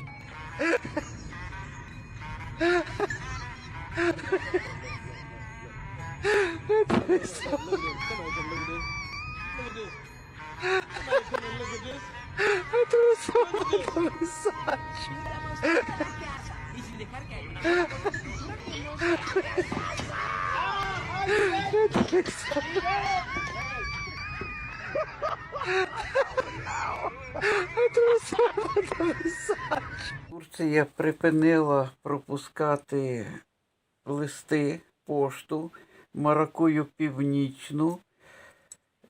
Ne demek sen? Турція припинила пропускати листи, пошту, маракую північну.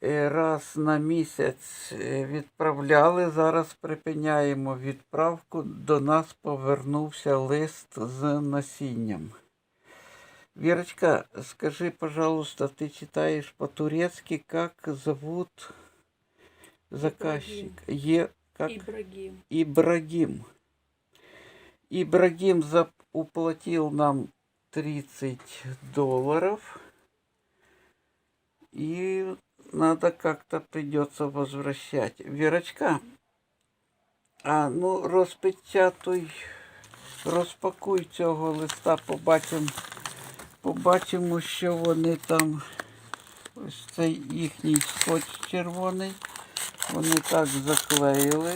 Е, Раз на місяць е, відправляли, зараз припиняємо відправку. До нас повернувся лист з насінням. Вірочка, скажи, пожалуйста, ты читаешь по-турецки, как зовут заказчик? Е, как? Ибрагим. Ибрагим. Ибрагим зап- уплатил нам 30 долларов. И надо как-то придется возвращать. Верочка, а ну розпечатуй, розпакуй цього листа, побачимо, побачимо, що вони там. Ось цей їхній скотч червоний. Вони так заклеїли.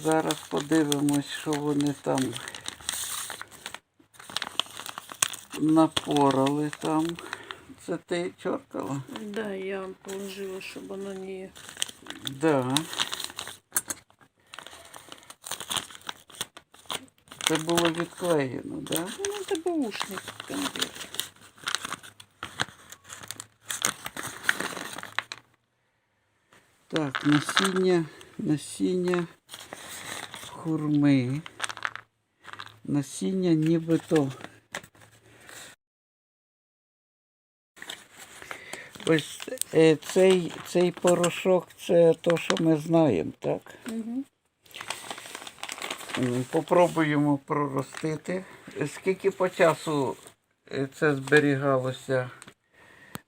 Зараз подивимось, що вони там напорали там. Це ти чоркала? Да, я положила, чтобы оно не... Да. Це було відклеєно, да? Ну, это бэушный конверт. Так, насіння, насіння хурми. Насіння нібито. Ось е, цей, цей порошок це то, що ми знаємо, так? Угу. Попробуємо проростити. Скільки по часу е, це зберігалося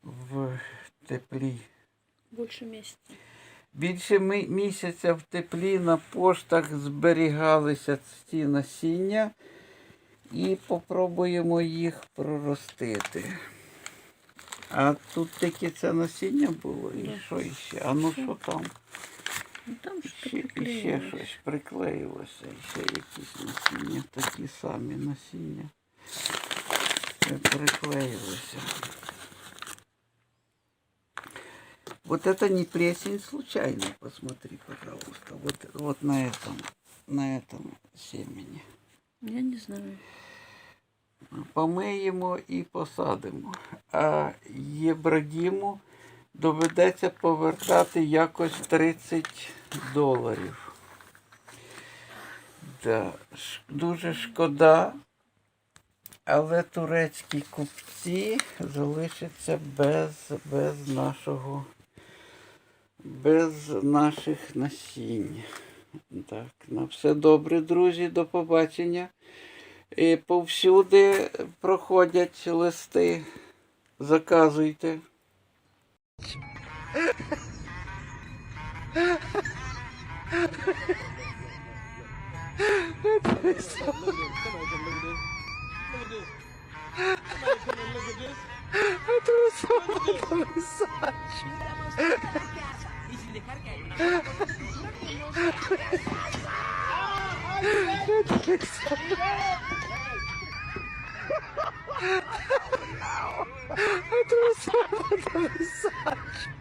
в теплі? Больше месяца. Більше місяця в теплі на поштах зберігалися ці насіння і попробуємо їх проростити. А тут таке це насіння було і Да. що іще? А ну що там? Ну, там что-то Ще, щось приклеїлося, ще якісь насіння, такі самі насіння. Е, Приклеїлося. Вот это не плесень случайно, посмотри, пожалуйста. Вот, вот на этом, на этом семени. Я не знаю. Помиємо і посадимо. А Єбрагіму доведеться повертати якось 30 доларів. Да. ш- Дуже шкода, але турецькі купці залишаться без, без нашого, без наших насінь. Так, на все добре, друзі, до побачення. І Повсюди проходять листи. Заказуйте. Це I threw a slap on the side.